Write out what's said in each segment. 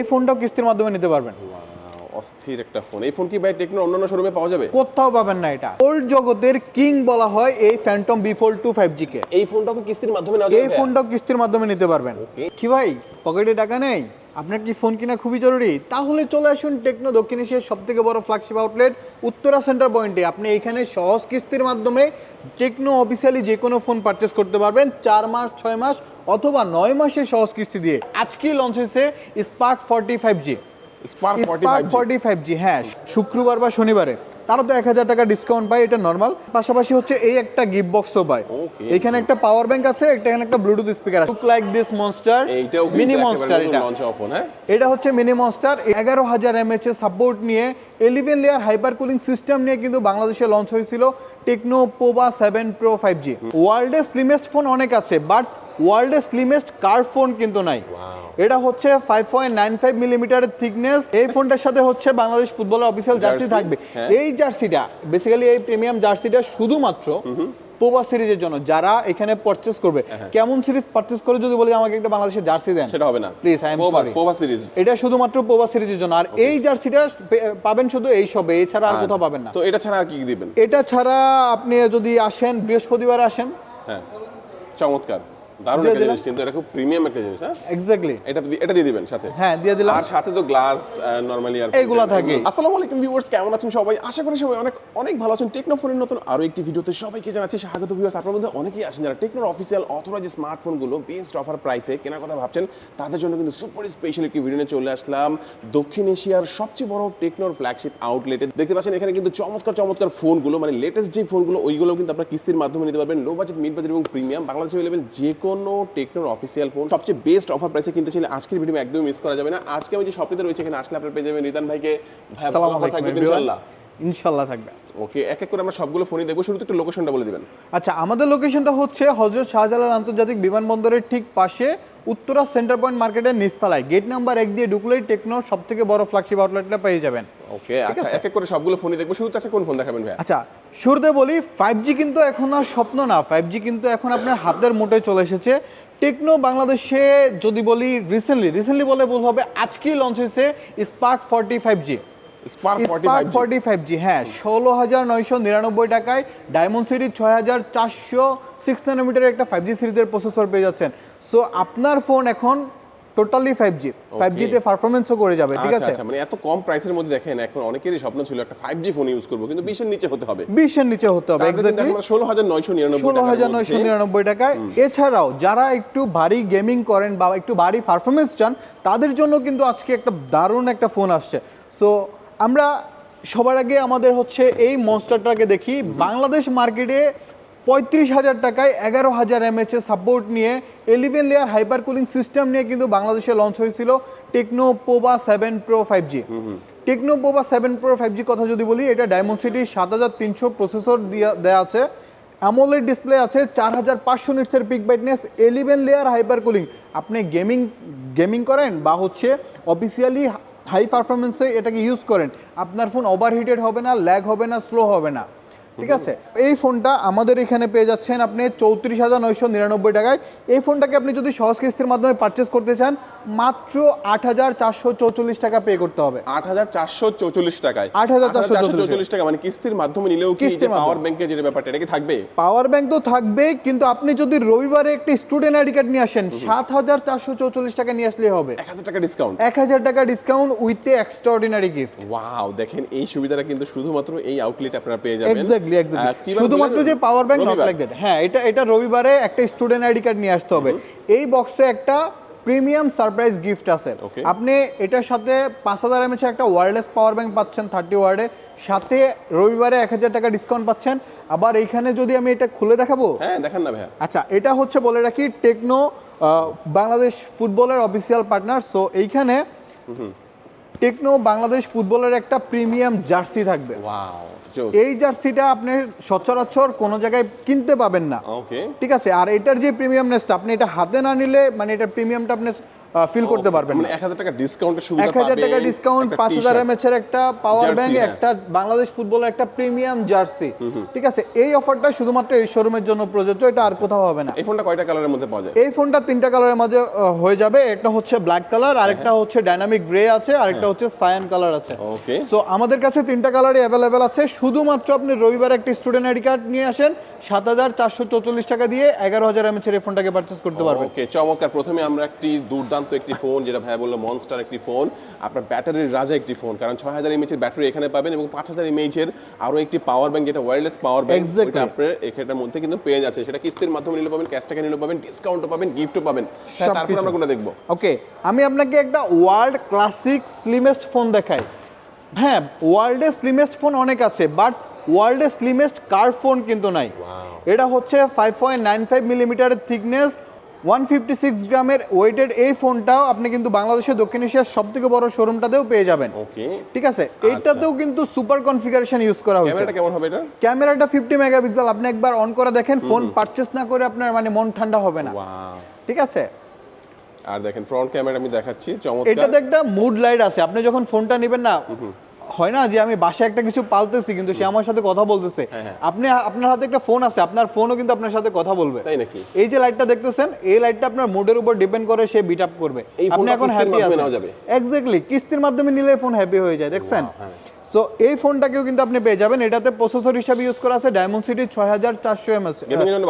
এই ফোনটাও কিস্তির মাধ্যমে নিতে পারবেন। অস্থির একটা ফোন এই ফোন কি ভাই টেকনো অন্যান্য শোরুমে পাওয়া যাবে? কোথাও পাবেন না এটা। ওল্ড জগতের কিং বলা হয় এই phantom V fold two five G কে। এই ফোনটাও কি কিস্তির মাধ্যমে নেওয়া এই ফোনটাও কিস্তির মাধ্যমে নিতে পারবেন। কি ভাই পকেটে টাকা নেই? আপনার কি ফোন কিনা খুবই জরুরি। তাহলে চলে আসুন টেকনো দক্ষিণ এশিয়ার সব থেকে বড় ফ্ল্যাগশিপ আউটলেট উত্তরা সেন্টার পয়েন্টে আপনি এখানে সহজ কিস্তির মাধ্যমে টেকনো অফিসিয়ালি যে কোনো ফোন পারচেস করতে পারবেন। চার মাস ছয় মাস অথবা নয় মাসের সহজ কিস্তি দিয়ে আজকেই লঞ্চ হয়েছে spark forty five G spark forty five G হ্যাঁ শুক্রবার বা শনিবারে। তারা তো এক হাজার টাকা ডিসকাউন্ট পায় এটা নর্মাল পাশাপাশি হচ্ছে এই একটা গিফট বক্সও পায়। এখানে একটা পাওয়ার ব্যাংক আছে একটা এখানে একটা ব্লুটুথ স্পিকার আছে। Like this monster mini monster এটা। হ্যাঁ? এটা হচ্ছে মিনি মনস্টার এগারো হাজার এমএচ এর সাপোর্ট নিয়ে eleven layer hyper cooling system নিয়ে কিন্তু বাংলাদেশে লঞ্চ হয়েছিল Tecno Pova seven pro five G ওয়ার্ল্ডের স্লিমেস্ট ফোন অনেক আছে বাট ওয়ার্ল্ডের স্লিমেস্ট কার ফোন কিন্তু নাই। এটা হচ্ছে five point nine five millimetre thickness এই ফোনটার সাথে হচ্ছে বাংলাদেশ ফুটবলের অফিসিয়াল জার্সি থাকবে। হ্যাঁ। এই জার্সিটা বেসিক্যালি এই প্রিমিয়াম জার্সিটা শুধুমাত্র পোবা সিরিজের জন্য যারা এখানে পারচেস করবে। কেমন সিরিজ পারচেস করে যদি বলি আমাকে একটা বাংলাদেশের জার্সি দেন। সেটা হবে না। I am Pova sorry. Series এটা শুধুমাত্র পোভা সিরিজের জন্য। আর এই জার্সিটা পাবেন শুধু এই সবে এছাড়া আর কোথাও পাবেন না। আচ্ছা। তো এটা ছাড়া আর কি কি দিবেন? এটা ছাড়া আপনি যদি আসেন বৃহস্পতিবার আসেন। হ্যাঁ। চমৎকার। দারুণ একটা। জিনিস কিন্তু এটা খুব প্রিমিয়াম একটা জিনিস হ্যাঁ? এক্স্যাক্টলি এটা এটা দিয়ে দিবেন সাথে। হ্যাঁ দিয়ে দিলাম। আর সাথে তো গ্লাস নরমালি আর এইগুলা থাকে। আসসালামু আলাইকুম ভিউয়ার্স কেমন আছেন সবাই? আশা করি সবাই অনেক অনেক ভালো আছেন। টেকনো ফোনের নতুন আরও একটি ভিডিওতে সবাইকে জানাচ্ছি স্বাগত ভিউয়ার্স আপনার মধ্যে অনেকেই আছেন যারা টেকনোর অফিসিয়াল অথরাইজ স্মার্টফোনগুলো বেস্ট অফার প্রাইসে কেনার কথা ভাবছেন তাদের জন্য কিন্তু সুপার স্পেশাল একটি ভিডিও নিয়ে চলে আসলাম। দক্ষিণ এশিয়ার সবচেয়ে বড় টেকনোর ফ্ল্যাগশিপ আউটলেটে দেখতে পাচ্ছেন এখানে কিন্তু চমৎকার চমৎকার ফোনগুলো মানে লেটেস্ট যে ফোনগুলো ওইগুলো কিন্তু আপনারা কিস্তির মাধ্যমে নিতে পারবেন। লো বাজেট মিড বাজেট এবং প্রিমিয়াম বাংলাদেশে অ্যাভেলেবেল যে কোনো টেকনোর অফিসিয়াল ফোন সবচেয়ে বেস্ট অফার প্রাইসে কিনতে চাইলে আজকের ভিডিও একদমই মিস করা যাবে না। আজকে আমি যে শপটিতে রয়েছে এখানে আসলে আপনার পেয়ে যাবেন রিদান ভাইকে ভাই আসসালামু ইনশাল্লাহ থাকবে। ওকে এক এক করে আমরা সবগুলো ফোনই দেখব। শুরুতে একটু লোকেশনটা বলে দিবেন। আচ্ছা আমাদের লোকেশনটা হচ্ছে হজরত শাহজালাল আন্তর্জাতিক বিমানবন্দরের ঠিক পাশে উত্তরা সেন্টার পয়েন্ট মার্কেটের নিস্তালায় গেট নাম্বার এক দিয়ে ঢুকলেই টেকনো সব থেকে বড় ফ্ল্যাগশিপ আউটলেটটা পেয়ে যাবেন। ওকে আচ্ছা এক এক করে সবগুলো ফোনই দেখব। শুরুতে আছে কোন ফোন দেখাবেন ভাই আচ্ছা শুরুতে বলি ফাইভ জি কিন্তু এখন আর স্বপ্ন না। ফাইভ জি কিন্তু এখন আপনার হাতের মুঠোয় চলে এসেছে। টেকনো বাংলাদেশে যদি বলি রিসেন্টলি রিসেন্টলি বলে ভুল হবে আজকেই লঞ্চ হয়েছে Spark forty five G forty five G হ্যাঁ ষোলো হাজার নয়শো নিরানব্বই টাকায় ডায়মন্ড ছয় হাজার চারশো সিক্স একটা ফাইভ জি সিরিজের প্রসেসর পেয়ে যাচ্ছেন। সো আপনার ফোন এখন টোটালি ফাইভ জি ফাইভ জিতে পারফরমেন্সও করে যাবে ঠিক আচ্ছা আছে? আচ্ছা মানে এত কম প্রাইসের মধ্যে দেখেন এখন অনেকেরই স্বপ্ন ছিল একটা ফাইভ জি ফোন ইউজ করব কিন্তু বিশের নিচে হতে হবে। বিশের নিচে হতে হবে ষোলো হাজার নয়শো নিরানব্বই ষোলো হাজার নয়শো নিরানব্বই টাকায়। এছাড়াও যারা একটু ভারী গেমিং করেন বা একটু ভারী পারফরমেন্স চান তাদের জন্য কিন্তু আজকে একটা দারুণ একটা ফোন আসছে। সো আমরা সবার আগে আমাদের হচ্ছে এই মনস্টারটাকে দেখি। বাংলাদেশ মার্কেটে পঁয়ত্রিশ হাজার টাকায় এগারো হাজার এমএচ সাপোর্ট নিয়ে eleven layer hyper cooling system নিয়ে কিন্তু বাংলাদেশে লঞ্চ হয়েছিল Tecno Pova seven Pro five G Tecno Pova seven Pro five G কথা যদি বলি এটা ডায়মন্ড সিটির সাত হাজার তিনশো প্রসেসর দিয়ে দেওয়া আছে। অ্যামোলেড ডিসপ্লে আছে চার হাজার পাঁচশো নিটসের peak brightness eleven layer hyper cooling আপনি গেমিং গেমিং করেন বা হচ্ছে অফিসিয়ালি হাই পারফরমেন্সে এটাকে ইউজ করেন। আপনার ফোন ওভারহিটেড হবে না ল্যাগ হবে না স্লো হবে না। ঠিক আছে? এই ফোনটা আমাদের এখানে পেয়ে যাচ্ছেন আপনি চৌত্রিশ হাজার নয়শো নিরানব্বই টাকায়। এই ফোনটাকে আপনি যদি সহজ কিস্তির মাধ্যমে পারচেস করতে চান মাত্র আট হাজার চারশো চৌচল্লিশ টাকা পে করতে হবে। আট হাজার চারশো চৌচল্লিশ টাকায়। 8,444 চৌচল্লিশ টাকা মানে কিস্তির মাধ্যমে নিলেও কি কিস্তির পাওয়ার ব্যাংকের যে ব্যাপারটা এটা কি থাকবে? পাওয়ার ব্যাংক তো থাকবেই কিন্তু আপনি যদি রবিবারে একটি স্টুডেন্ট আইডি কার্ড নিয়ে আসেন সাত হাজার চারশো চৌচল্লিশ টাকা নিয়ে আসলেই হবে। এক হাজার টাকা ডিসকাউন্ট এক হাজার টাকা discount with a extraordinary gift wow দেখেন এই সুবিধাটা কিন্তু শুধুমাত্র এই আউটলেট আপনারা পেয়ে যাবেন। এক্স্যাক্টলি এক্স্যাক্টলি শুধুমাত্র যে power bank not like that হ্যাঁ এটা এটা রবিবারে একটা স্টুডেন্ট আইডি কার্ড নিয়ে আসতে হবে। এই বক্সে একটা প্রিমিয়াম সারপ্রাইজ গিফট আছে। আপনি এটার সাথে পাঁচ হাজার এমএচ একটা ওয়্যারলেস পাওয়ার ব্যাংক পাচ্ছেন থার্টি ওয়ার্ডে সাথে রবিবারে এক হাজার টাকা ডিসকাউন্ট পাচ্ছেন। আবার এইখানে যদি আমি এটা খুলে দেখাবো? হ্যাঁ দেখান না ভাইয়া। আচ্ছা এটা হচ্ছে বলে রাখি টেকনো বাংলাদেশ ফুটবলের অফিসিয়াল পার্টনার সো এইখানে টেকনো বাংলাদেশ ফুটবলের একটা প্রিমিয়াম জার্সি থাকবে। ওয়াও এই জার্সিটা আপনি সচরাচর কোনো জায়গায় কিনতে পাবেন না। ওকে ঠিক আছে? আর এটার যে প্রিমিয়ামনেসটা আপনি এটা হাতে না নিলে মানে এটা প্রিমিয়ামটা আপনি ফিল করতে পারবেন মানে এক হাজার টাকা ডিসকাউন্টের সুবিধা এক হাজার টাকা ডিসকাউন্ট একটা পাঁচ হাজার t-shirt। এমএচ এর একটা পাওয়ার ব্যাংক হ্যাঁ। একটা বাংলাদেশ ফুটবলের একটা প্রিমিয়াম জার্সি ঠিক আছে এই অফারটা শুধুমাত্র এই শোরুমের জন্য প্রযোজ্য এটা আর কোথাও হবে না। এই ফোনটা কয়টা কালারের মধ্যে পাওয়া যায়? এই ফোনটা তিনটা কালারের আহ, হয়ে যাবে একটা হচ্ছে ব্ল্যাক কালার আরেকটা হচ্ছে ডাইনামিক গ্রে আছে আরেকটা হচ্ছে সায়ান কালার আছে। ওকে সো আমাদের কাছে তিনটা কালারই অ্যাভেলেবেল আছে শুধুমাত্র আপনি রবিবার একটা স্টুডেন্ট আইডি কার্ড নিয়ে আসেন সাত হাজার চারশো চৌচল্লিশ টাকা দিয়ে এগারো হাজার এমএচ এর এই ফোনটাকে পারচেস করতে পারবেন। ওকে চমৎকার। প্রথমে আমরা একটি দুর্দান্ত একটি ফোন যেটা ভাইয়া বলল মনস্টার একটি ফোন আপনার ব্যাটারির রাজা একটি ফোন কারণ ছয় হাজার এমএচ এর ব্যাটারি এখানে পাবেন এবং পাঁচ হাজার এমএচ এর আরও একটি পাওয়ার ব্যাংক যেটা ওয়্যারলেস পাওয়ার ব্যাংক Exactly. আপনার এখানটার মধ্যে কিন্তু পেয়ে যাচ্ছে সেটা কিস্তির মাধ্যমে নিলে পাবেন ক্যাশ টাকা নিলে পাবেন ডিসকাউন্টও পাবেন গিফটও পাবেন। তারপর আমরা কোনটা দেখব? ওকে আমি আপনাকে একটা ওয়ার্ল্ড ক্লাসিক স্লিমেস্ট ফোন দেখাই। হ্যাঁ ওয়ার্ল্ডে স্লিমেস্ট ফোন অনেক আছে বাট ওয়ার্ল্ডে স্লিমেস্ট কার ফোন কিন্তু নাই। এটা হচ্ছে ফাইভ পয়েন্ট নাইন ফাইভ মিলিমিটারের থিকনেস ওয়ান ফিফটি সিক্স গ্রামের ওয়েটেড এই ফোনটাও আপনি কিন্তু বাংলাদেশের দক্ষিণ এশিয়ার সব থেকে বড় শোরুমটাতেও পেয়ে যাবেন। ওকে। ঠিক আছে? এইটাতেও কিন্তু সুপার কনফিগারেশন ইউজ করা হয়েছে। ক্যামেরাটা কেমন হবে এটা? ক্যামেরাটা ফিফটি মেগাপিক্সেল আপনি একবার অন করে দেখেন ফোন পারচেস না করে আপনার মানে মন ঠান্ডা হবে না। ঠিক আছে? আর দেখেন ফ্রন্ট ক্যামেরা আমি দেখাচ্ছি চমৎকার। এটাতে একটা মুড লাইট আছে। আপনি যখন ফোনটা নেবেন না হয় না যে আমি বাসায় একটা কিছু পালতেছি কিন্তু সে আমার সাথে কথা বলতেছে। হ্যাঁ, আপনি আপনার হাতে একটা ফোন আছে আপনার ফোনও কিন্তু আপনার সাথে কথা বলবে। তাই নাকি? এই যে লাইটটা দেখতেছেন এই লাইটটা আপনার মুডের উপর ডিপেন্ড করে সে বিট আপ করবে। আপনি এখন হ্যাপি আছেন? এক্স্যাক্টলি কিস্তির মাধ্যমে নিলে ফোন হ্যাপি হয়ে যায় দেখছেন? হ্যাঁ। সো এই ফোনটাকেও কিন্তু আপনি পেয়ে যাবেন। এটাতে প্রসেসর হিসাবে ইউজ করা আছে ডায়মন্ড সিটি ছয় হাজার চারশো এমএস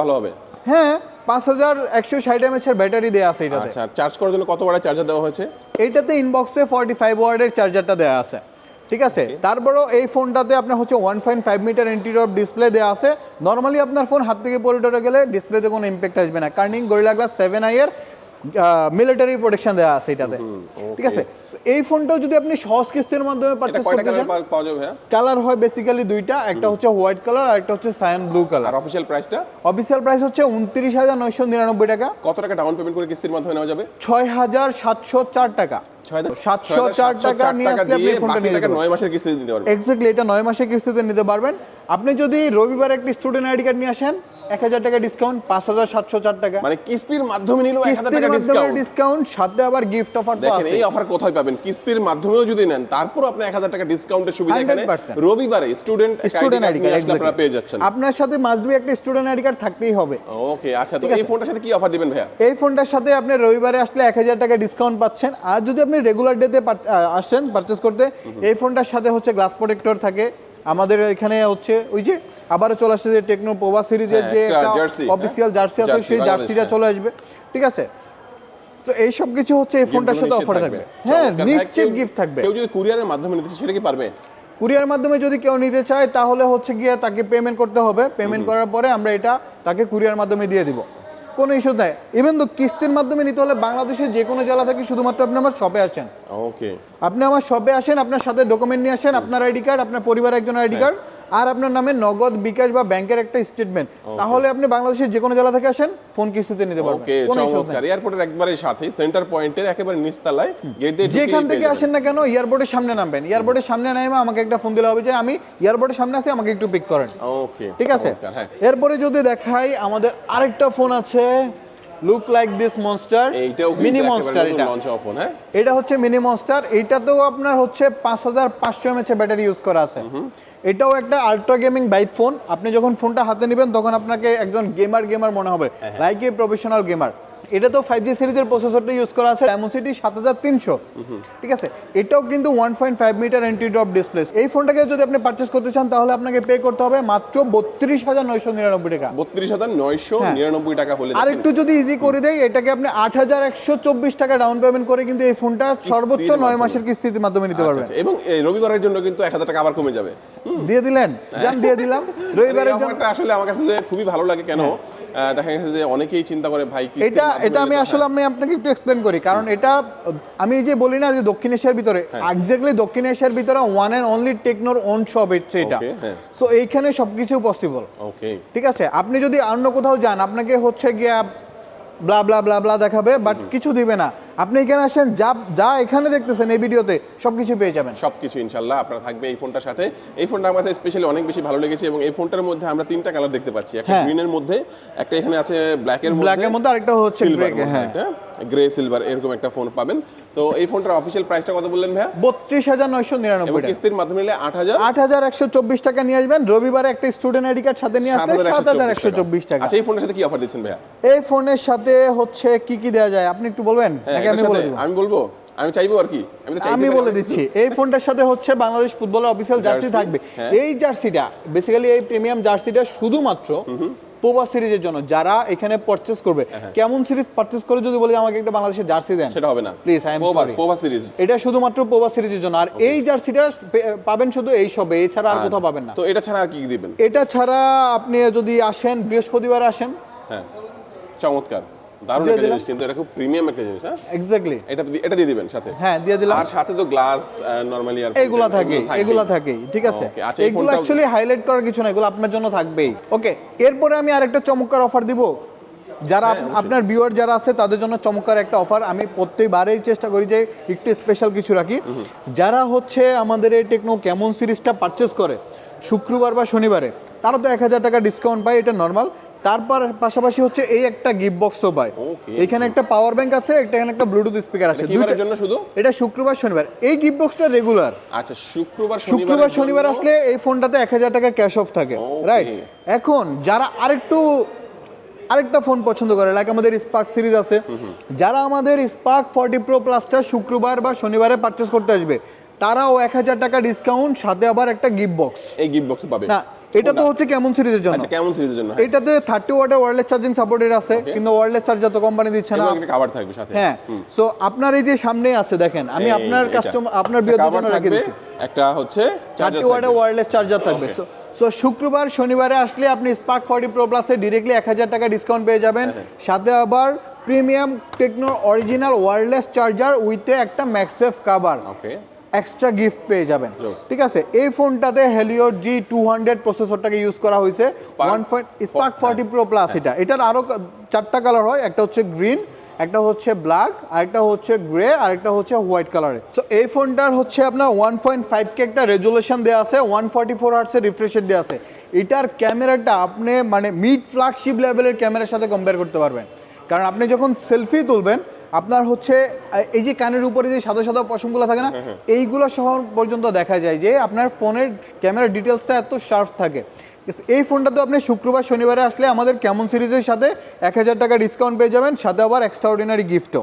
ভালো হবে? হ্যাঁ পাঁচ হাজার একশো ষাট এমএস এর ব্যাটারি দেওয়া আছে এটাতে। আচ্ছা চার্জ করার জন্য কত ওয়াটের চার্জার দেওয়া হয়েছে? এইটাতে ইনবক্সে ফর্টি ফাইভ ওয়ার্ডের চার্জারটা দেওয়া আছে। ঠিক আছে? তারপরেও এই ফোনটাতে আপনার হচ্ছে one point five meter interior display দেওয়া আছে। নর্মালি আপনার ফোন হাত থেকে পড়ে টরে গেলে ডিসপ্লেতে কোনো ইম্প্যাক্ট আসবে না। Corning Gorilla glass seven I এর মিলিটারি প্রোটেকশন দেওয়া আছে এটাতে। ঠিক আছে? এই ফোনটাও যদি আপনি সহজ কিস্তির মাধ্যমে কয়টা করতে চান কালার হয় বেসিক্যালি দুইটা একটা হচ্ছে হোয়াইট কালার আর একটা হচ্ছে সায়ান ব্লু কালার আর অফিসিয়াল প্রাইসটা অফিসিয়াল প্রাইস হচ্ছে উনত্রিশ হাজার নয়শো নিরানব্বই টাকা। কত টাকা ডাউন পেমেন্ট করে কিস্তির মাধ্যমে নেওয়া যাবে? ছয় হাজার সাতশো চার টাকা। ছয় সাতশো চার টাকা নিয়ে আসলে আপনি ফোনটা নিয়ে মাসের কিস্তি দিতে পারবেন। এক্স্যাক্টলি এটা নয় মাসের কিস্তিতে নিতে পারবেন। আপনি যদি রবিবার একটি স্টুডেন্ট আইডি কার্ড নিয়ে আসেন এক হাজার টাকা ডিসকাউন্ট পাঁচ হাজার সাতশো চার টাকা। মানে কিস্তির মাধ্যমে নিলেও কিস্তির টাকা মাধ্যমে ডিসকাউন্ট ডিসকাউন্ট সাথে আবার গিফট অফার দেখেন এই অফার কোথায় পাবেন? কিস্তির মাধ্যমেও যদি নেন তারপর আপনি এক হাজার টাকা ডিসকাউন্টের সুবিধা এখানে। রবিবারে স্টুডেন্ট স্টুডেন্ট আইডি কার্ড আপনারা পেয়ে যাচ্ছেন। আপনার সাথে মাস্ট বি একটা স্টুডেন্ট আইডি কার্ড থাকতেই হবে। ওকে আচ্ছা তো এই। ফোনটার সাথে কি অফার দিবেন ভাইয়া? এই ফোনটার সাথে আপনি রবিবারে আসলে এক হাজার টাকা ডিসকাউন্ট পাচ্ছেন। আর যদি আপনি রেগুলার ডেতে আসেন পারচেস করতে এই ফোনটার সাথে হচ্ছে গ্লাস প্রোটেক্টর থাকে। আমাদের এখানে হচ্ছে ওই যে আবারও চলে আসছে যে টেকনো পোভা সিরিজের হ্যাঁ, যে jersey, হ্যাঁ? অফিসিয়াল জার্সি আছে সেই জার্সিটা হ্যাঁ। চলে আসবে। ঠিক আছে? তো এই সব কিছু হচ্ছে এই ফোনটার সাথে অফারে থাকবে। হ্যাঁ চমৎকার। নিশ্চিত গিফট থাকবে। কেউ যদি কুরিয়ারের মাধ্যমে নিতে সেটা কি পারবে? কুরিয়ার মাধ্যমে যদি কেউ নিতে চায় তাহলে হচ্ছে গিয়ে তাকে পেমেন্ট করতে হবে। পেমেন্ট করার পরে আমরা এটা তাকে কুরিয়ার মাধ্যমে দিয়ে দিব। কোনো ইস্যু নেই। ইভেন তো কিস্তির মাধ্যমে নিতে হলে বাংলাদেশের যে কোনো জেলা থেকে শুধুমাত্র আপনি আমার শপে আসেন। ওকে আপনি আমার শপে আসেন আপনার সাথে ডকুমেন্ট নিয়ে আসেন আপনার আইডি কার্ড আপনার পরিবার একজন আইডি। কার্ড আর আপনার নামে নগদ বিকাশ বা ব্যাংকের একটা স্টেটমেন্ট তাহলে আপনি বাংলাদেশের যে কোনো জেলা থেকে আসেন ফোন কিস্তিতে নিতে পারবেন। ওকে চমৎকার। এয়ারপোর্টের একবারে সাথে সেন্টার পয়েন্টের একেবারে নিচতলায় গেট দিয়ে যেখান থেকে আসেন না কেন এয়ারপোর্টের সামনে নামবেন। এয়ারপোর্টের সামনে নামে আমাকে একটা ফোন দিলে হবে যে আমি এয়ারপোর্টের সামনে আছি আমাকে একটু পিক করেন। ওকে ঠিক আছে? হ্যাঁ। এরপরে যদি দেখাই আমাদের আরেকটা ফোন আছে look like this monster mini monster এটা। লঞ্চ অফ ফোন হ্যাঁ? এটা হচ্ছে মিনি মনস্টার এইটাতেও আপনার হচ্ছে পাঁচ হাজার পাঁচশো এমএচ ব্যাটারি ইউজ করা আছে। এটাও একটা আলট্রা গেমিং বাইক ফোন আপনি যখন ফোনটা হাতে নেবেন তখন আপনাকে একজন গেমার গেমার মনে হবে। লাইক এ প্রফেশনাল গেমার এটা তো ফাইভ জি সিরিজের প্রসেসরটা ইউজ করা আছে ডায়মন্ড সাত হাজার তিনশো। ঠিক আছে? এটাও কিন্তু one point five meter anti drop display এই ফোনটাকে যদি আপনি পারচেস করতে চান তাহলে আপনাকে পে করতে হবে মাত্র বত্রিশ হাজার নয়শো নিরানব্বই টাকা। বত্রিশ হাজার নয়শো হ্যাঁ। নিরানব্বই টাকা হলে আর একটু যদি ইজি করে দেয় এটাকে আপনি আট হাজার একশো চব্বিশ টাকা ডাউন পেমেন্ট করে কিন্তু এই ফোনটা সর্বোচ্চ নয় মাসের কিস্তির মাধ্যমে নিতে আচ্ছা, পারবেন। আচ্ছা। এবং রবিবারের জন্য কিন্তু এক হাজার টাকা আবার কমে যাবে। দিয়ে দিলেন? যান দিয়ে দিলাম। রবিবারের জন্য আসলে আমার কাছে খুবই ভালো লাগে কেন? দেখা গেছে যে অনেকেই চিন্তা করে ভাই এটা এটা আমি আসলে আমি আপনাকে একটু এক্সপ্লেন করি কারণ এটা আমি যে বলি না যে দক্ষিণ এশিয়ার ভিতরে হ্যাঁ। এক্স্যাক্টলি দক্ষিণ এশিয়ার ভিতরে ওয়ান অ্যান্ড অনলি টেকনোর ওন শপ হচ্ছে এটা। হ্যাঁ। সো এইখানে সবকিছু পসিবল ওকে ঠিক আছে? আপনি যদি অন্য কোথাও যান আপনাকে হচ্ছে গিয়া ব্লা ব্লা ব্লা ব্লা দেখাবে বাট কিছু দিবে না। আপনি এখানে আসেন যা যা এখানে দেখতেছেন এই ভিডিওতে সব কিছু পেয়ে যাবেন। সবকিছু ইনশাল্লাহ আপনার থাকবে এই ফোনটার সাথে। এই ফোনটা আমার কাছে স্পেশালি অনেক বেশি ভালো লেগেছে এবং এই ফোনটার মধ্যে আমরা তিনটা কালার দেখতে পাচ্ছি। একটা হ্যাঁ। গ্রিনের মধ্যে একটা এখানে আছে ব্ল্যাকের মধ্যে। ব্ল্যাকের মধ্যে আরেকটা হচ্ছে সিলভার হ্যাঁ। গ্রে সিলভার এরকম একটা ফোন পাবেন। তো এই ফোনটার অফিসিয়াল প্রাইসটা কত বললেন ভাইয়া? বত্রিশ হাজার নয়শো নিরানব্বই টাকা। কিস্তির মাধ্যমে নিলে আট হাজার? আট হাজার একশো চব্বিশ টাকা নিয়ে আসবেন। রবিবারে একটা স্টুডেন্ট আইডি কার্ড সাথে নিয়ে আসলে সাত হাজার একশো চব্বিশ টাকা। আচ্ছা এই ফোনের সাথে কি অফার দিচ্ছেন ভাইয়া? এই ফোনের সাথে হচ্ছে কি কি দেওয়া যায়? আপনি একটু বলবেন? হ্যাঁ, আমি বলে আমি বলব? আমি চাইব আর কি? আমি তো আমি বলে দিচ্ছি। এই ফোনটার সাথে হচ্ছে বাংলাদেশ ফুটবলের অফিসিয়াল জার্সি থাকবে। হ্যাঁ। এই জার্সিটা বেসিক্যালি এই প্রিমিয়াম জার্সিটা শুধুমাত্র পোবা সিরিজের জন্য যারা এখানে পারচেজ করবে। হ্যাঁ, কেমন সিরিজ পারচেজ করে যদি বলি আমাকে একটা বাংলাদেশের জার্সি দেন। সেটা হবে না। I am Pova sorry. Pova series এটা শুধুমাত্র পোবা সিরিজের জন্য। আর এই জার্সিটা পাবেন শুধু এই সবে এছাড়া আর কোথাও পাবেন না। তো এটা ছাড়া আর কি দিবেন? এটা ছাড়া আপনি যদি আসেন বৃহস্পতিবার আসেন। হ্যাঁ। চমৎকার। দারুণ একটা জিনিস কিন্তু এটা খুব প্রিমিয়াম একটা জিনিস হ্যাঁ? এক্স্যাক্টলি এটা এটা দিয়ে দিবেন সাথে। হ্যাঁ দিয়ে দিলাম। আর সাথে তো গ্লাস নরমালি আর এগুলা থাকে এগুলা থাকেই ঠিক আছে? আচ্ছা, এগুলো অ্যাকচুয়ালি হাইলাইট করার কিছু না এগুলো আপনার জন্য থাকবেই। ওকে এরপরে আমি আরেকটা চমৎকার অফার দিব। যারা হ্যাঁ। আপনার ভিউয়ার যারা আছে তাদের জন্য চমৎকার একটা অফার আমি প্রত্যেকবারেই চেষ্টা করি যে একটু স্পেশাল কিছু রাখি। যারা হচ্ছে আমাদের এই টেকনো কেমন সিরিজটা পারচেস করে শুক্রবার বা শনিবারে তারা তো এক হাজার টাকা ডিসকাউন্ট পায় এটা নর্মাল তারপর পাশাপাশি হচ্ছে এই একটা গিফট বক্সও পায়. এখানে একটা পাওয়ার ব্যাংক আছে একটা এখানে একটা ব্লুটুথ স্পিকার আছে। কিবারের দুইটা- জন্য শুধু? এটা শুক্রবার শনিবার। এই গিফট বক্সটা রেগুলার আচ্ছা শুক্রবার শুক্রবার শনিবার আসলে এই ফোনটাতে এক হাজার টাকা ক্যাশ অফ থাকে রাইট এখন যারা আরেকটু আরেকটা ফোন পছন্দ করে লাইক আমাদের স্পার্ক সিরিজ আছে যারা আমাদের স্পার্ক ফর্টি প্রো প্লাসটা শুক্রবার বা শনিবারে পারচেস করতে আসবে তারাও এক হাজার টাকা ডিসকাউন্ট সাথে আবার একটা গিফট বক্স এই গিফট বক্স পাবে। না এটা তো হচ্ছে কেমন সিরিজের জন্য? আচ্ছা কেমন সিরিজের জন্য? হ্যাঁ। এটাতে থার্টি ওয়াটের ওয়ারলেস চার্জিং সাপোর্টেড আছে কিন্তু ওয়ারলেস চার্জার তো কোম্পানি দিচ্ছে না। একটা কভার থাকবে সাথে। হ্যাঁ। সো আপনার এই যে সামনে আছে দেখেন আমি আপনার। কাস্টমার আপনার cover জন্য রেখে দিচ্ছি। একটা হচ্ছে চারটি চার্জার ওয়ার্ডে ওয়্যারলেস চার্জার থাকবে। সো সো শুক্রবার শনিবারে আসলে আপনি স্পার্ক ফর্টি প্রো প্লাসে ডিরেক্টলি এক হাজার টাকা ডিসকাউন্ট পেয়ে যাবেন। হ্যাঁ, সাথে আবার premium Tecno original wireless charger উইথে একটা MagSafe cover okay extra gift পেয়ে যাবেন. ঠিক আছে? এই ফোনটাতে হেলিওর জি টু হান্ড্রেড প্রসেসরটাকে ইউজ করা হয়েছে। ওয়ান পয়েন্ট স্পার্ক হ্যাঁ। ফর্টি প্রো প্লাস এটা। এটার আরও চারটা কালার হয়। একটা হচ্ছে গ্রিন একটা হচ্ছে ব্ল্যাক আরেকটা হচ্ছে গ্রে আরেকটা হচ্ছে হোয়াইট কালারে সো এই ফোনটার হচ্ছে আপনার ওয়ান পয়েন্ট ফাইভ কে একটা রেজুলেশন দেওয়া আছে। ওয়ান ফর্টি ফোর আর্টসের রিফ্রেশের দেওয়া আছে। এটার ক্যামেরাটা আপনি মানে মিড ফ্ল্যাগশিপ লেভেলের ক্যামেরার সাথে কম্পেয়ার করতে পারবেন। কারণ আপনি যখন সেলফি তুলবেন আপনার হচ্ছে এই যে কানের উপরে যে সাদা সাদা পশমগুলো থাকে না এইগুলো সহ পর্যন্ত দেখা যায় যে আপনার ফোনের ক্যামেরা ডিটেলসটা এত শার্প থাকে। এই ফোনটা তো আপনি শুক্রবার শনিবারে আসলে আমাদের কেমন সিরিজের সাথে এক হাজার টাকা ডিসকাউন্ট পেয়ে যাবেন সাথে আবার এক্সট্রা অর্ডিনারি গিফটও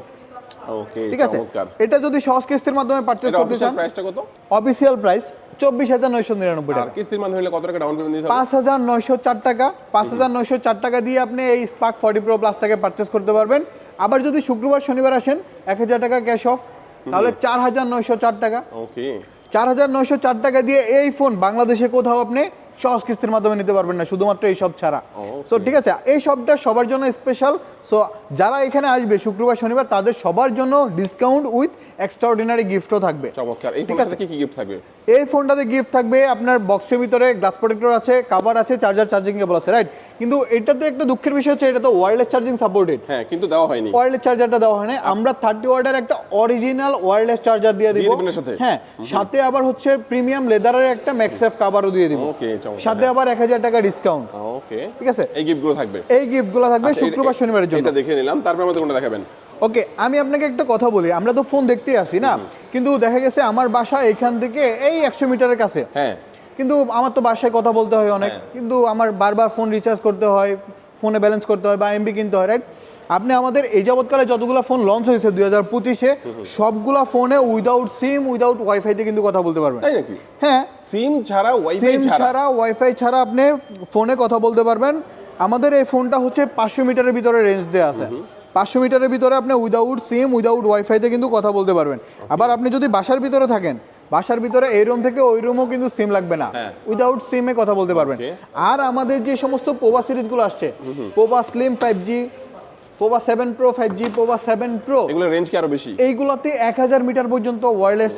ওকে ঠিক আছে? এটা যদি সহজ কিস্তির মাধ্যমে পারচেস এটা করতে চান প্রাইসটা কত? অফিসিয়াল প্রাইস চব্বিশ হাজার নয়শো নিরানব্বই টাকা। কিস্তির মাধ্যমে কত টাকা ডাউন পেমেন্ট দিতে পাঁচ হাজার নয়শো চার টাকা পাঁচ হাজার নয়শো চার টাকা দিয়ে আপনি এই স্পার্ক ফর্টি প্রো প্লাসটাকে পারচেস করতে পারবেন। আবার যদি শুক্রবার শনিবার আসেন এক হাজার টাকা ক্যাশ অফ তাহলে চার হাজার নয়শো চার টাকা। ওকে চার হাজার নয়শো চার টাকা দিয়ে এই ফোন বাংলাদেশে কোথাও আপনি সহজ কিস্তির মাধ্যমে নিতে পারবেন না শুধুমাত্র এই সব ছাড়া। সো ঠিক আছে এই সবটা সবার জন্য স্পেশাল সো যারা এখানে আসবে শুক্রবার শনিবার তাদের সবার জন্য ডিসকাউন্ট উইথ এক্সট্রা অর্ডিনারি গিফটও থাকবে। চমৎকার। এই ঠিক আছে। কি কি গিফট থাকবে? এই ফোনটাতে গিফট থাকবে আপনার বক্সের ভিতরে গ্লাস প্রোটেক্টর আছে কাভার আছে চার্জার চার্জিং কেবল আছে রাইট কিন্তু এটাতে একটা দুঃখের বিষয় হচ্ছে এটা তো ওয়্যারলেস চার্জিং সাপোর্টেড হ্যাঁ কিন্তু দেওয়া হয়নি। ওয়্যারলেস চার্জারটা দেওয়া হয় না আমরা থার্টি ওয়ার্ডের একটা অরিজিনাল ওয়্যারলেস চার্জার দিয়ে দিব? হ্যাঁ সাথে আবার হচ্ছে প্রিমিয়াম লেদারের একটা ম্যাক্সেফ কাভারও দিয়ে দিব। ওকে চমৎকার। সাথে আবার এক হাজার টাকা ডিসকাউন্ট ওকে ঠিক আছে? এই গিফটগুলো থাকবে? এই গিফটগুলো থাকবে আচ্ছা, শুক্রবার শনিবারের জন্য। এটা দেখে নিলাম তারপর আমাদের কোনটা দেখাবেন? ওকে আমি আপনাকে একটা কথা বলি আমরা তো ফোন দেখতেই আসি না? কিন্তু দেখা গেছে আমার বাসা এখান থেকে এই একশো মিটারের কাছে। হ্যাঁ। কিন্তু আমার তো বাসায় কথা বলতে হয় অনেক হ্যাঁ। কিন্তু আমার বারবার ফোন রিচার্জ করতে হয় ফোনে ব্যালেন্স করতে হয় বা এমবি কিনতে হয় রাইট আপনি আমাদের এই যাবৎকালে যতগুলো ফোন লঞ্চ হয়েছে দুই হাজার পঁচিশে সবগুলা ফোনে উইদাউট সিম উইদাউট ওয়াইফাইতে কিন্তু কথা বলতে পারবেন। হ্যাঁ। সিম ছাড়া ওয়াইফাই ছাড়া। ওয়াইফাই ছাড়া আপনি ফোনে কথা বলতে পারবেন। আমাদের এই ফোনটা হচ্ছে পাঁচশো মিটারের ভিতরে রেঞ্জ দেওয়া আছে। পাঁচশো মিটারের ভিতরে আপনি উইদাউট সিম উইদাউট ওয়াইফাইতে কিন্তু কথা বলতে পারবেন। আবার আপনি যদি বাসার ভিতরে থাকেন বাসার ভিতরে এই রুম থেকে ওই রুমও কিন্তু সিম লাগবে না। হ্যাঁ। উইদাউট সিমে কথা বলতে পারবেন। আর আমাদের যে সমস্ত পোবা সিরিজগুলো আসছে Pova slim five G Pova seven Pro five G Pova seven Pro এগুলো রেঞ্জ কি আরও বেশি? এইগুলোতে এক হাজার মিটার পর্যন্ত ওয়্যারলেস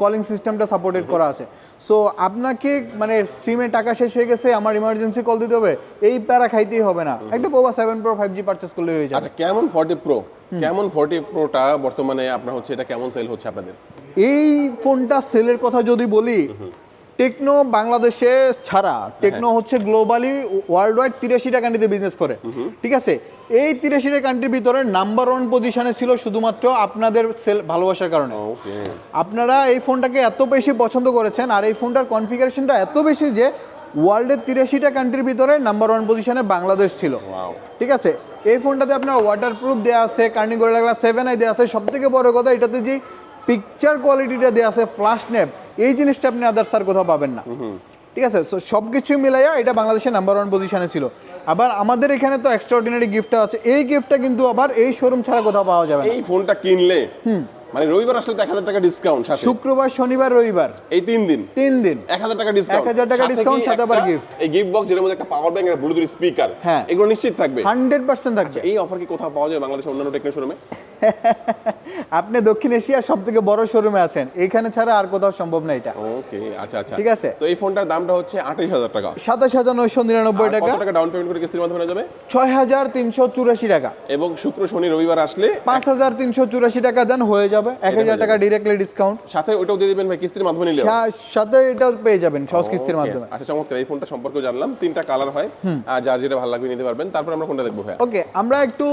কলিং সিস্টেমটা সাপোর্টেড করা আছে। সো আপনাকে মানে সিমে টাকা শেষ হয়ে গেছে আমার ইমার্জেন্সি কল দিতে হবে এই প্যারা খাইতেই হবে না। একটা Pova seven Pro five G purchase করলে হয়ে যাবে। আচ্ছা কেমন ফর্টি প্রো কেমন ফর্টি প্রোটা বর্তমানে আপনার হচ্ছে এটা কেমন সেল হচ্ছে আপনাদের? এই ফোনটা সেলের কথা যদি বলি টেকনো বাংলাদেশে ছাড়া টেকনো হচ্ছে গ্লোবালি ওয়ার্ল্ড ওয়াইড তিরাশিটা কান্ট্রিতে বিজনেস করে। ঠিক আছে? এই তিরাশিটা কান্ট্রির ভিতরে নাম্বার ওয়ান পজিশনে ছিল শুধুমাত্র আপনাদের সেল ভালোবাসার কারণে। ওকে আপনারা এই ফোনটাকে এত বেশি পছন্দ করেছেন আর এই ফোনটার কনফিগারেশনটা এত বেশি যে ওয়ার্ল্ডের তিরাশিটা কান্ট্রির ভিতরে নাম্বার ওয়ান পজিশনে বাংলাদেশ ছিল। ঠিক আছে? এই ফোনটাতে আপনার ওয়াটার প্রুফ দেওয়া আছে Corning Gorilla glass seven I দেওয়া আছে। সব থেকে বড় কথা এটাতে যে পিকচার কোয়ালিটিটা দেওয়া আছে ফ্লাশ নেপ এই জিনিসটা আপনি আদার্স আর কোথাও পাবেন না। ঠিক আছে? তো সব কিছু মিলাইয়া এটা বাংলাদেশের নাম্বার ওয়ান পজিশনে ছিল। আবার আমাদের এখানে তো এক্সট্রাঅর্ডিনারি গিফটটা আছে। এই গিফটটা কিন্তু আবার এই শোরুম ছাড়া কোথাও পাওয়া যাবে না। এই ফোনটা কিনলে মানে রবিবার আসলে এক হাজার টাকা ডিসকাউন্ট সাথে। শুক্রবার শনিবার রবিবার। এই তিন দিন। তিন দিন। এক হাজার টাকা ডিসকাউন্ট 1000 টাকা discount, সাথে আবার gift। এই গিফট বক্স যেটার মধ্যে একটা পাওয়ার ব্যাংক একটা ব্লুটুথ স্পিকার হ্যাঁ। এগুলো নিশ্চিত থাকবে। হান্ড্রেড পার্সেন্ট থাকছে এই অফার কি কোথাও পাওয়া যায় বাংলাদেশের অন্যান্য টেকনো শোরুমে আপনি দক্ষিণ এশিয়ার সব থেকে বড় শোরুমে আছেন। এইখানে ছাড়া আর কোথাও সম্ভব না এটা। ওকে আচ্ছা আচ্ছা। ঠিক আছে। তো এই ফোনটার দামটা হচ্ছে আঠাইশ হাজার টাকা। সাতাশ হাজার নয়শো নিরানব্বই টাকা। টাকা ডাউন পেমেন্ট করে কিস্তির মাধ্যমে যাবে? ছয় হাজার তিনশো চুরাশি টাকা। এবং শুক্র শনি রবিবার আসলে পাঁচ হাজার তিনশো চুরাশি টাকা দেন হয়ে যাবে এক হাজার টাকা ডিরেক্টলি ডিসকাউন্ট সাথে ওইটাও দিয়ে দিবেন ভাই কিস্তির মাধ্যমে নিলে সাথে এটাও পেয়ে যাবেন সহজ কিস্তির মাধ্যমে। আচ্ছা চমৎকার এই ফোনটা সম্পর্কে জানলাম। তিনটা কালার হয়। আর যার যেটা ভালো লাগবে নিতে পারবেন। তারপর আমরা কোনটা দেখব ভাই ওকে আমরা একটু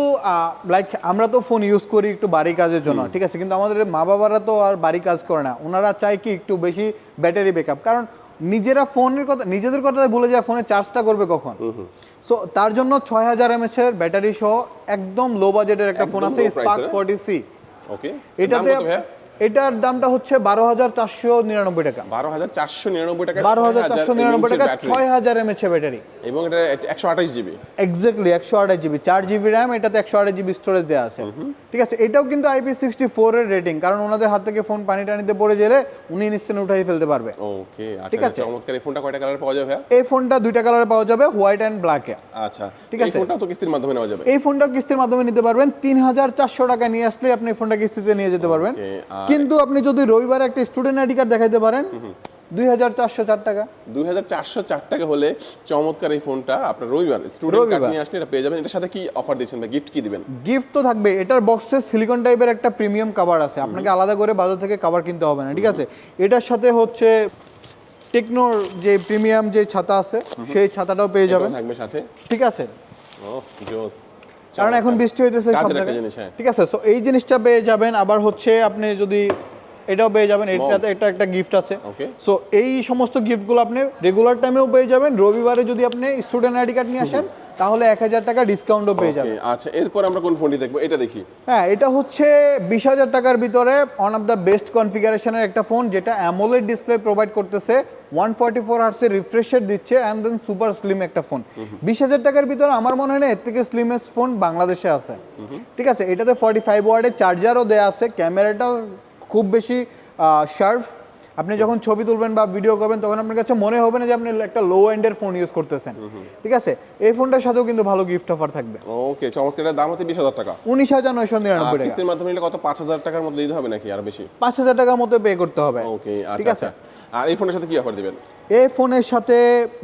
লাইক আমরা তো ফোন ইউজ করি একটু বাড়ি কাজের জন্য। ঠিক আছে কিন্তু আমাদের মা বাবারা তো আর বাড়ি কাজ করে না। ওনারা চায় কি একটু বেশি ব্যাটারি ব্যাকআপ কারণ নিজেরা ফোনের কথা নিজেদের কথা ভুলে যায় ফোনে চার্জটা করবে কখন? সো তার জন্য ছয় হাজার এমএচ এর ব্যাটারি সহ একদম লো বাজেটের একটা ফোন আছে স্পার্ক ফোর্টি সি ওকে এটাতে এটার দামটা হচ্ছে বারো হাজার চারশো নিরানব্বই টাকা। বারো হাজার চারশো নিরানব্বই টাকা বারো হাজার চারশো নিরানব্বই টাকা ছয় হাজার এমএচ ব্যাটারি এবং এটা একশো আঠাশ জিবি। এক্স্যাক্টলি একশো আঠাশ জিবি। চার জিবি র্যাম এটাতে একশো আঠাশ জিবি স্টোরেজ দেওয়া আছে। ঠিক আছে এটাও কিন্তু আইপি সিক্সটি ফোর এর রেটিং কারণ ওনাদের হাত থেকে ফোন পানি টানিতে পড়ে গেলে উনি ইনস্ট্যান্ট উঠাই ফেলতে পারবে। ওকে ঠিক আচ্ছা আছে। চমৎকার। এই ফোনটা কয়টা কালার পাওয়া যাবে এই ফোনটা দুইটা কালারে পাওয়া যাবে হোয়াইট অ্যান্ড ব্ল্যাকে আচ্ছা ঠিক আছে। ফোনটাও তো কিস্তির মাধ্যমে নেওয়া যাবে। এই ফোনটাও কিস্তির মাধ্যমে নিতে পারবেন। তিন হাজার চারশো টাকা নিয়ে আসলে আপনি ফোনটা কিস্তিতে নিয়ে যেতে পারবেন। কিন্তু আপনি যদি রবিবার একটা স্টুডেন্ট আইডি কার্ড দেখাইতে পারেন দুই হাজার চারশো চার টাকা। দুই হাজার চারশো চার টাকা হলে চমৎকার এই ফোনটা আপনার রবিবার স্টুডেন্ট কার্ড নিয়ে আসলে এটা পেয়ে যাবেন। এটার সাথে কি অফার দিচ্ছেন বা গিফট কি দিবেন? গিফট তো থাকবে। এটার বক্সে সিলিকন টাইপের একটা প্রিমিয়াম কাভার আছে। আপনাকে আলাদা করে বাজার থেকে কাভার কিনতে হবে না ঠিক আছে? এটার সাথে হচ্ছে টেকনোর যে প্রিমিয়াম যে ছাতা আছে সেই ছাতাটাও পেয়ে যাবেন। থাকবে সাথে। ঠিক আছে? ও জোস। কারণ এখন বৃষ্টি হইতেছে সব জায়গায়। হ্যাঁ। ঠিক আছে সো এই জিনিসটা পেয়ে যাবেন আবার হচ্ছে আপনি যদি এটাও পেয়ে যাবেন এটাতে একটা একটা গিফট আছে. সো এই সমস্ত গিফটগুলো আপনি রেগুলার টাইমেও পেয়ে যাবেন রবিবারে যদি আপনি স্টুডেন্ট আইডি কার্ড নিয়ে আসেন তাহলে এক হাজার টাকা ডিসকাউন্টও পেয়ে যাবে। আচ্ছা এরপর আমরা কোন ফোনটি দেখব? এটা দেখি। হ্যাঁ এটা হচ্ছে বিশ হাজার টাকার ভিতরে ওয়ান অফ দ্য বেস্ট কনফিগারেশনের একটা ফোন যেটা অ্যামোলেড ডিসপ্লে প্রোভাইড করতেছে। ওয়ান ফর্টি ফোর হার্সের রিফ্রেশার দিচ্ছে অ্যান্ড দেন সুপার স্লিম একটা ফোন বিশ হাজার টাকার ভিতরে আমার মনে হয় না এর থেকে স্লিমেস্ট ফোন বাংলাদেশে আছে। ঠিক আছে এটাতে ফর্টি ফাইভ ওয়ার্ডের চার্জারও দেওয়া আছে। ক্যামেরাটাও খুব বেশি শার্প আপনি যখন ছবি তুলবেন বা ভিডিও করবেন তখন আপনার কাছে মনে হবে না যে আপনি একটা লো এন্ডের ফোন ইউজ করতেছেন। ঠিক আছে? এই ফোনটার সাথেও কিন্তু ভালো গিফট অফার থাকবে। ওকে চমৎকার। দাম হচ্ছে বিশ হাজার টাকা। উনিশ হাজার নয়শো নিরানব্বই টাকা। কিস্তির মাধ্যমে নিলে কত? পাঁচ হাজার টাকার মধ্যে দিতে হবে নাকি? আর বেশি? পাঁচ হাজার টাকার মতো পে করতে হবে। ওকে ঠিক আচ্ছা আছে? আচ্ছা আর এই ফোনের সাথে কি অফার দিবেন? এই ফোনের সাথে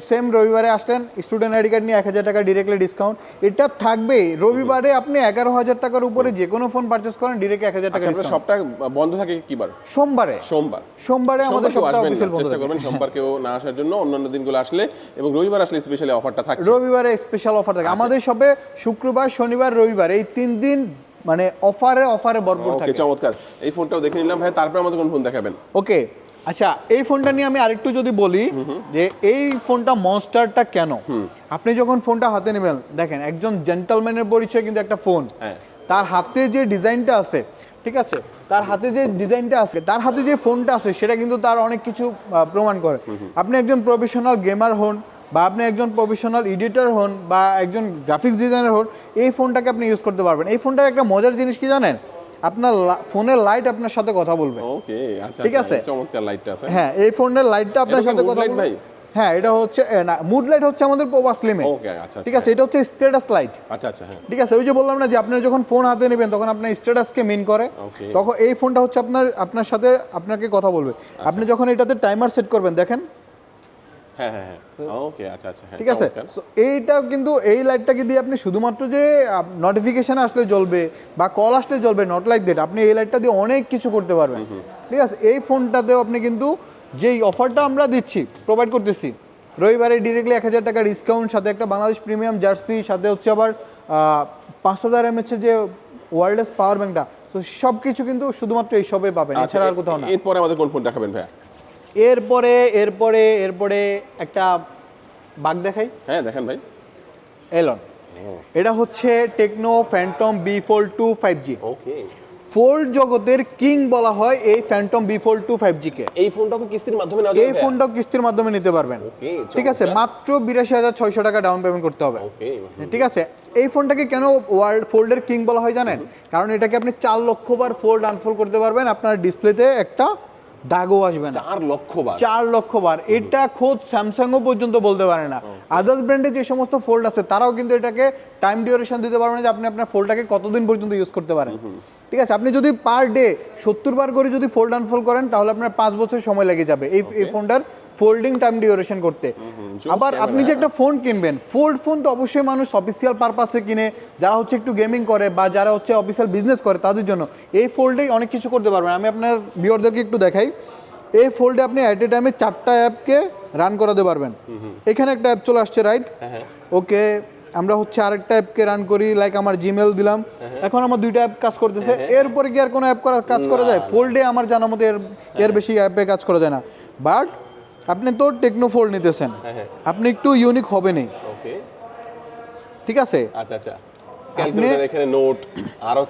সেম রবিবারে আসলেন স্টুডেন্ট আইডি কার্ড নিয়ে এক হাজার টাকা ডিরেক্টলি ডিসকাউন্ট এটা থাকবে রবিবারে আপনি এগারো হাজার টাকার উপরে যে কোনো ফোন পারচেস করেন ডিরেক্ট এক হাজার টাকা আচ্ছা আপনার বন্ধ থাকে কি বার? সোমবারে। সোমবার। সোমবারে আমাদের সপ্তাহ অফিসিয়াল চেষ্টা করবেন সোমবার কেউ না আসার জন্য অন্যান্য দিনগুলো আসলে এবং রবিবার আসলে স্পেশালি অফারটা থাকে রবিবারে স্পেশাল অফার। থাকে। আমাদের সবে শুক্রবার শনিবার রবিবার এই তিন দিন মানে অফারে অফারে ভরপুর থাকে। চমৎকার। এই ফোনটাও দেখে নিলাম ভাই তারপরে আমাদের কোন ফোন দেখাবেন? ওকে আচ্ছা এই ফোনটা নিয়ে আমি আরেকটু যদি বলি যে এই ফোনটা মনস্টারটা কেন? আপনি যখন ফোনটা হাতে নেবেন দেখেন একজন জেন্টালম্যানের পরিচয় কিন্তু একটা ফোন। হ্যাঁ। তার হাতে যে ডিজাইনটা আছে ঠিক আছে? তার হাতে যে ডিজাইনটা আছে তার হাতে যে ফোনটা আছে সেটা কিন্তু তার অনেক কিছু প্রমাণ করে। আপনি একজন প্রফেশনাল গেমার হন বা আপনি একজন প্রফেশনাল এডিটর হন বা একজন গ্রাফিক্স ডিজাইনার হন এই ফোনটাকে আপনি ইউজ করতে পারবেন। এই ফোনটার একটা মজার জিনিস কি জানেন? আপনার ফোনের লাইট আপনার সাথে কথা বলবে। ওকে আচ্ছা ঠিক আচ্ছা, আছে। চমৎকার লাইটটা আছে। হ্যাঁ এই ফোনের লাইটটা আপনার সাথে কথা বলবে? ভাই? হ্যাঁ এটা হচ্ছে না মুড লাইট হচ্ছে আমাদের প্রবাস লিমে ওকে আচ্ছা ঠিক আছে এটা হচ্ছে স্ট্যাটাস লাইট আচ্ছা আচ্ছা হ্যাঁ। ঠিক আছে ওই যে বললাম না যে আপনার যখন ফোন হাতে নেবেন তখন আপনার স্ট্যাটাসকে মিন করে। তখন এই ফোনটা হচ্ছে আপনার আপনার সাথে আপনাকে কথা বলবে। আপনি যখন এটাতে টাইমার সেট করবেন দেখেন হ্যাঁ হ্যাঁ হ্যাঁ। ওকে আচ্ছা আচ্ছা ঠিক আছে। এইটা কিন্তু এই লাইটটাকে দিয়ে আপনি শুধুমাত্র যে নোটিফিকেশন আসলে জ্বলবে বা কল আসলে জ্বলবে নট লাইক দ্যাট আপনি এই লাইটটা দিয়ে অনেক কিছু করতে পারবেন। ঠিক আছে? এই ফোনটাতেও আপনি কিন্তু যেই অফারটা আমরা দিচ্ছি প্রোভাইড করতেছি রবিবারে ডিরেক্টলি এক হাজার টাকা ডিসকাউন্ট সাথে একটা বাংলাদেশ প্রিমিয়াম জার্সি সাথে হচ্ছে আবার পাঁচ হাজার এমএচ যে ওয়ারলেস পাওয়ার ব্যাংকটা তো সব কিছু কিন্তু শুধুমাত্র এই সবে পাবেন আচ্ছা এছাড়া আর কোথাও না। এরপরে আমাদের কোন ফোন দেখাবেন ভাইয়া? এরপরে এরপরে এরপরে একটা বাগ দেখাই। হ্যাঁ দেখেন ভাই। এলন। এটা হচ্ছে Tecno Phantom V four two five G. Okay. Fold জগতের কিং বলা হয় এই Phantom V four two five G কে। এই ফোনটাকে কিস্তির মাধ্যমে নেওয়া এই ফোনটা কিস্তির মাধ্যমে নিতে পারবেন। ঠিক আছে মাত্র বিরাশি হাজার ছয়শো টাকা ডাউন পেমেন্ট করতে হবে। ঠিক আছে এই ফোনটাকে কেন ওয়ার্ল্ড ফোল্ডের কিং বলা হয় জানেন? কারণ এটাকে আপনি চার লক্ষ বার ফোল্ড আনফোল্ড করতে পারবেন আপনার ডিসপ্লেতে একটা দাগও আসবে না। চার লক্ষ বার চার লক্ষ বার এটা খোদ স্যামসাংও পর্যন্ত বলতে পারে না। আদার্স ব্র্যান্ডে যে সমস্ত ফোল্ড আছে তারাও কিন্তু এটাকে টাইম ডিউরেশন দিতে পারবে না যে আপনি আপনার ফোল্ডটাকে কতদিন পর্যন্ত ইউজ করতে পারেন। ঠিক আছে? আপনি যদি পার ডে সত্তর বার করে যদি ফোল্ড আনফোল্ড করেন তাহলে আপনার পাঁচ বছর সময় লেগে যাবে। এই এই ফোনটার ফোল্ডিং টাইম ডিউরেশন করতে। আবার আপনি যে একটা ফোন কিনবেন ফোল্ড ফোন তো অবশ্যই মানুষ অফিসিয়াল পারপাসে কিনে যারা হচ্ছে একটু গেমিং করে বা যারা হচ্ছে অফিসিয়াল বিজনেস করে তাদের জন্য। এই ফোল্ডেই অনেক কিছু করতে পারবেন। আমি আপনার ভিওরদেরকে একটু দেখাই। এই ফোল্ডে আপনি অ্যাট এ টাইমে চারটা অ্যাপকে রান করাতে পারবেন। এখানে একটা অ্যাপ চলে আসছে রাইট হ্যাঁ, ওকে আমরা হচ্ছে আরেকটা অ্যাপকে রান করি লাইক আমার জিমেল দিলাম। এখন আমার দুইটা অ্যাপ কাজ করতেছে। এরপরে কি আর কোনো অ্যাপ করা কাজ করা যায়? ফোল্ডে আমার জানা মতো এর এর বেশি অ্যাপে কাজ করা যায় না। বাট আপনি তো টেকনো ফোল্ড নিতেছেন। হ্যাঁ। আপনি একটু ইউনিক হবেনই। ওকে ঠিক আছে? আচ্ছা আচ্ছা। ক্যালকুলেটর এখানে নোট আরও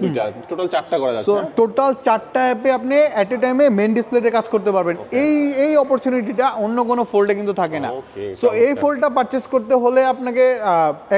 দুইটা টোটাল চারটা করা সো যাচ্ছে টোটাল চারটা অ্যাপে আপনি অ্যাট এ টাইমে মেন ডিসপ্লেতে কাজ করতে পারবেন। এই এই অপরচুনিটিটা অন্য কোনো ফোল্ডে কিন্তু থাকে না। সো এই ফোল্ডটা পারচেস করতে হলে আপনাকে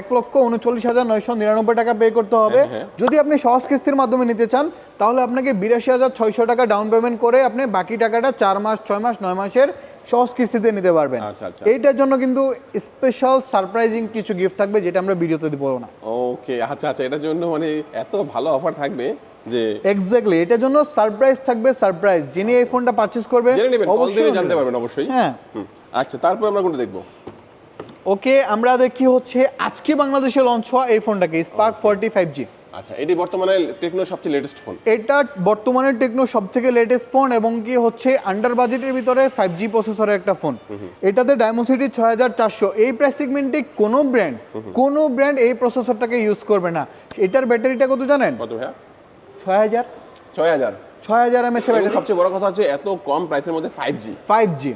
এক লক্ষ উনচল্লিশ হাজার নয়শো নিরানব্বই টাকা পে করতে হবে। হ্যাঁ, যদি আপনি সহজ কিস্তির মাধ্যমে নিতে চান তাহলে আপনাকে বিরাশি হাজার ছয়শো টাকা ডাউন পেমেন্ট করে আপনি বাকি টাকাটা চার মাস ছয় মাস নয় মাসের সহজ কিস্তিতে নিতে পারবেন। আচ্ছা, আচ্ছা। এইটার জন্য কিন্তু স্পেশাল সারপ্রাইজিং কিছু গিফট থাকবে যেটা আমরা ভিডিওতে দিব না। ওকে আচ্ছা আচ্ছা এটার জন্য মানে এত ভালো অফার থাকবে যে এক্স্যাক্টলি এটার জন্য সারপ্রাইজ থাকবে সারপ্রাইজ যিনি এই ফোনটা পারচেজ করবে অবশ্যই জানতে পারবেন অবশ্যই। হ্যাঁ। আচ্ছা তারপর আমরা কোনটা দেখব? ওকে আমরা দেখি হচ্ছে আজকে বাংলাদেশে লঞ্চ হওয়া এই ফোনটাকে স্পার্ক ফোরটি ফাইভ জি আচ্ছা এটি বর্তমানে টেকনোর সবচেয়ে লেটেস্ট ফোন এটা বর্তমানে টেকনো সব থেকে লেটেস্ট ফোন এবং কি হচ্ছে আন্ডার বাজেটের ভিতরে ফাইভ জি প্রসেসরের একটা ফোন এটাতে ডায়মোসিটি ছয় হাজার চারশো। এই প্রাইস সেগমেন্টে কোনো ব্র্যান্ড কোনো ব্র্যান্ড এই প্রসেসরটাকে ইউজ করবে না। এটার ব্যাটারিটা কত জানেন? কত ভাইয়া? ছয় হাজার। ছয় হাজার। ছয় হাজার সবচেয়ে বড় কথা হচ্ছে এত কম প্রাইসের মধ্যে ফাইভ জি ফাইভ জি.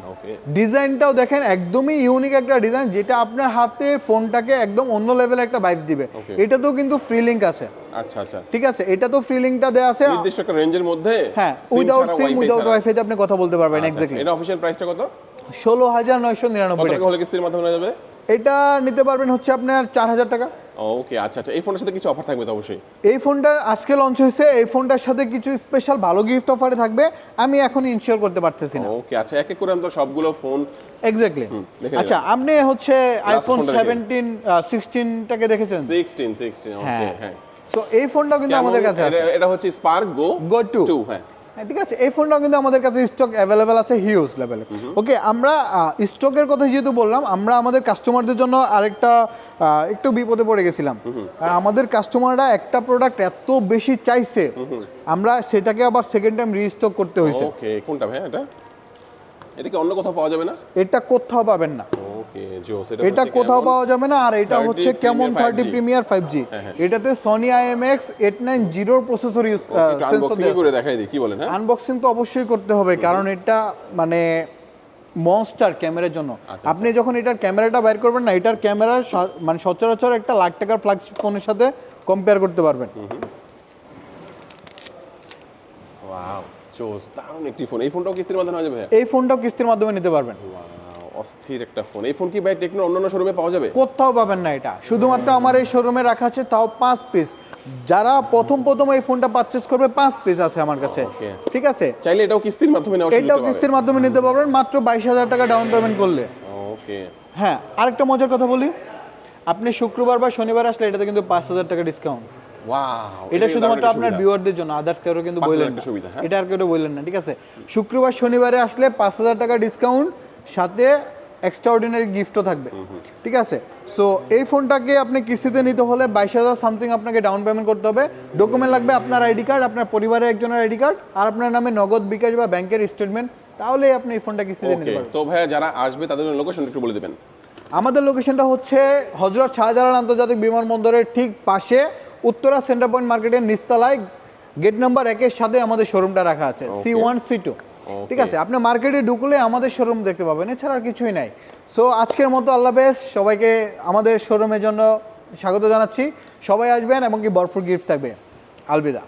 ডিজাইনটাও দেখেন একদমই ইউনিক একটা ডিজাইন যেটা আপনার হাতে ফোনটাকে একদম অন্য লেভেলে একটা ভাইব দিবে। এটাতেও কিন্তু ফ্রি লিঙ্ক আছে। আচ্ছা আচ্ছা। ঠিক আছে? এটা তো ফ্রি লিঙ্কটা দেওয়া আছে। নির্দিষ্ট একটা রেঞ্জের মধ্যে হ্যাঁ উইদাউট সিম উইদাউট ওয়াইফাই আপনি কথা বলতে পারবেন আচ্ছা, আচ্ছা, এক্স্যাক্টলি এটা অফিসিয়াল প্রাইসটা কত? ষোলো হাজার নয়শো নিরানব্বই টাকা। হলে কিস্তির মাধ্যমে যাবে? এটা নিতে পারবেন হচ্ছে আপনার চার হাজার টাকা। ওকে আচ্ছা আচ্ছা এই ফোনের সাথে কিছু অফার থাকবে তো অবশ্যই? এই ফোনটা আজকে লঞ্চ হয়েছে এই ফোনটার সাথে কিছু স্পেশাল ভালো গিফট অফারে থাকবে আমি এখন ইনশিওর করতে পারতেছি না। ওকে আচ্ছা এক এক করে আমরা সবগুলো ফোন এক্স্যাক্টলি আচ্ছা আপনি হচ্ছে আইফোন ফোনটা দেখে। সেভেন্টিন সিক্সটিনটাকে দেখেছেন? সিক্সটিন সিক্সটিন ওকে হ্যাঁ। হ্যাঁ। সো এই ফোনটাও কিন্তু আমাদের কাছে আছে। এটা- হচ্ছে Spark go go two two হ্যাঁ হ্যাঁ। ঠিক আছে এই ফোনটাও কিন্তু আমাদের কাছে স্টক অ্যাভেলেবেল আছে হিউজ লেভেলে ওকে আমরা স্টকের কথা যেহেতু বললাম আমরা আমাদের কাস্টমারদের জন্য আরেকটা একটু বিপদে পড়ে গেছিলাম। আর আমাদের কাস্টমাররা একটা প্রোডাক্ট এত বেশি চাইছে আমরা সেটাকে আবার সেকেন্ড টাইম রিস্টক করতে হয়েছে। ওকে কোনটা ভাই এটা? এটা কি অন্য কোথাও পাওয়া যাবে না? এটা কোথাও পাবেন না। ওকে জোস এটা কোথাও পাওয়া যাবে না আর এটা হচ্ছে কেমন Premier thirty 5G premier five G হ্যাঁ, হ্যাঁ। এটাতে সনি এইট নাইন জিরোর প্রসেসর ইউজ আনবক্সিং করে দেখাই দিই কি বলেন হ্যাঁ? আনবক্সিং তো অবশ্যই করতে হবে কারণ এটা মানে মনস্টার ক্যামেরার জন্য। আচ্ছা, আপনি যখন এটার ক্যামেরাটা বাইর করবেন না এটার ক্যামেরা মানে সচরাচর একটা লাখ টাকার ফ্ল্যাগশিপ ফোনের সাথে কম্পেয়ার করতে পারবেন। ওয়াও জোস দারুণ একটি ফোন এই ফোনটাও কিস্তির মাধ্যমে হয়ে যাবে এই ফোনটাও কিস্তির মাধ্যমে নিতে পারবেন। Wow, অস্থির একটা ফোন এই ফোন কি ভাই টেকনো অন্যান্য শোরুমে পাওয়া যাবে? কোথাও পাবেন না এটা। শুধুমাত্র আমার এই শোরুমে রাখা আছে তাও পাঁচ পিস যারা প্রথম প্রথম এই ফোনটা পারচেস করবে পাঁচ পিস আছে আমার কাছে। ঠিক আছে? চাইলে এটাও কিস্তির মাধ্যমে সুযোগ এটাও কিস্তির মাধ্যমে নিতে পারবেন মাত্র বাইশ হাজার টাকা ডাউন পেমেন্ট করলে। ওকে হ্যাঁ আরেকটা মজার কথা বলি। আপনি শুক্রবার বা শনিবার আসলে এটাতে কিন্তু পাঁচ হাজার টাকা ডিসকাউন্ট এটা শুধুমাত্র আপনার ভিউয়ারদের জন্য আদার্স কেউ কিন্তু বললেন হ্যাঁ? এটা আর কেউ বললেন না ঠিক আছে? শুক্রবার শনিবারে আসলে পাঁচ হাজার টাকা ডিসকাউন্ট সাথে এক্সট্রা অর্ডিনারি গিফটও থাকবে ঠিক আছে? সো এই ফোনটাকে আপনি কিস্তিতে নিতে হলে বাইশ হাজার সামথিং আপনাকে ডাউন পেমেন্ট করতে হবে। ডকুমেন্ট লাগবে আপনার আইডি কার্ড আপনার পরিবারের একজনের আইডি কার্ড আর আপনার নামে নগদ বিকাশ বা ব্যাংকের স্টেটমেন্ট তাহলে আপনি এই ফোনটা কিস্তিতে নিতে পারবেন। তো ভাইয়া যারা আসবে তাদের লোকেশন একটু বলে দেবেন। আমাদের লোকেশনটা হচ্ছে হজরত শাহজালাল আন্তর্জাতিক বিমানবন্দরের ঠিক পাশে উত্তরা সেন্টার পয়েন্ট মার্কেটের নিচতলায়। গেট নাম্বার একের সাথে আমাদের শোরুমটা রাখা আছে সি ওয়ান সি টু ঠিক আছে, আপনি মার্কেটে ঢুকলে আমাদের শোরুম দেখতে পাবেন, এছাড়া আর কিছুই নাই। সো আজকের মতো আল্লাহ বেশ সবাইকে আমাদের শোরুমের জন্য স্বাগত জানাচ্ছি। সবাই আসবেন এবং কি বরফুর গিফট থাকবে। আলবিদা।